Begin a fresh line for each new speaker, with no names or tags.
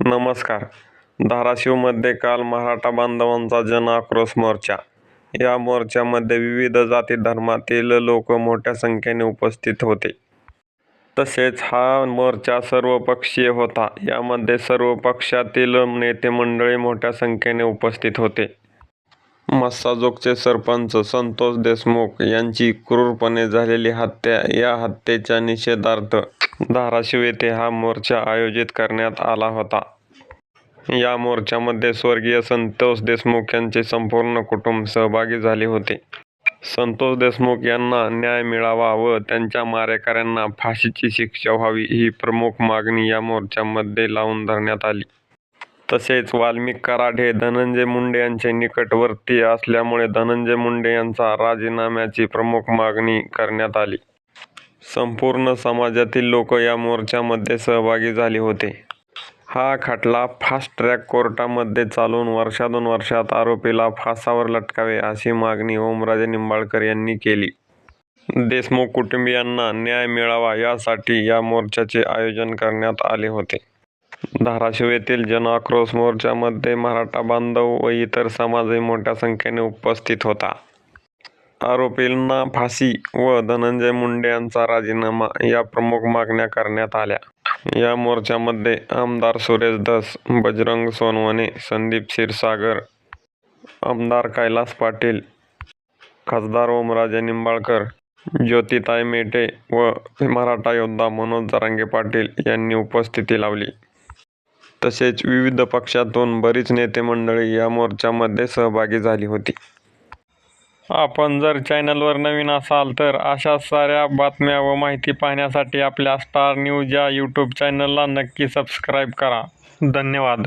नमस्कार. धाराशिवमध्ये काल मराठा बांधवांचा जन आक्रोश मोर्चा. या मोर्चामध्ये विविध जाती धर्मातील लोक मोठ्या संख्येने उपस्थित होते. तसेच हा मोर्चा सर्वपक्षीय होता. यामध्ये सर्व पक्षातील नेते मंडळी मोठ्या संख्येने उपस्थित होते. मस्साजोगचे सरपंच संतोष देशमुख यांची क्रूरपणे झालेली हत्या या हत्येच्या निषेधार्थ धाराशिव येथे हा मोर्चा आयोजित करण्यात आला होता. या मोर्चामध्ये स्वर्गीय संतोष देशमुख यांचे संपूर्ण कुटुंब सहभागी झाले होते. संतोष देशमुख यांना न्याय मिळावा व त्यांच्या मारेकऱ्यांना फाशीची शिक्षा व्हावी ही प्रमुख मागणी या मोर्चामध्ये लावून धरण्यात आली. तसेच वाल्मिक कराड हे धनंजय मुंडे यांचे निकटवर्ती असल्यामुळे धनंजय मुंडे यांचा राजीनाम्याची प्रमुख मागणी करण्यात आली. संपूर्ण समाजातील लोक या मोर्चामध्ये सहभागी झाले होते. हा खटला फास्ट ट्रॅक कोर्टामध्ये चालून वर्षा दोन वर्षात आरोपीला फासावर लटकावे अशी मागणी ओमराजे निंबाळकर यांनी केली. देशमुख कुटुंबियांना न्याय मिळावा यासाठी या मोर्चाचे आयोजन करण्यात आले होते. धाराशिव येथील जनआक्रोश मोर्चामध्ये मराठा बांधव व इतर समाजही मोठ्या संख्येने उपस्थित होता. आरोपींना फाशी व धनंजय मुंडे यांचा राजीनामा या प्रमुख मागण्या करण्यात आल्या. या मोर्चामध्ये आमदार सुरेश धस बजरंग सोनवणे संदीप क्षीरसागर आमदार कैलास पाटील खासदार ओमराजे निंबाळकर ज्योतिताई मेटे व मराठा योद्धा मनोज जरांगे पाटील यांनी उपस्थिती लावली. तसेच विविध पक्षातून बरीच नेते मंडळी या मोर्चामध्ये सहभागी झाली होती. आपण जर चॅनलवर नवीन असाल तर अशा साऱ्या बातम्या व माहिती पाहण्यासाठी आपल्या स्टार न्यूज या यूट्यूब चॅनलला नक्की सबस्क्राईब करा. धन्यवाद.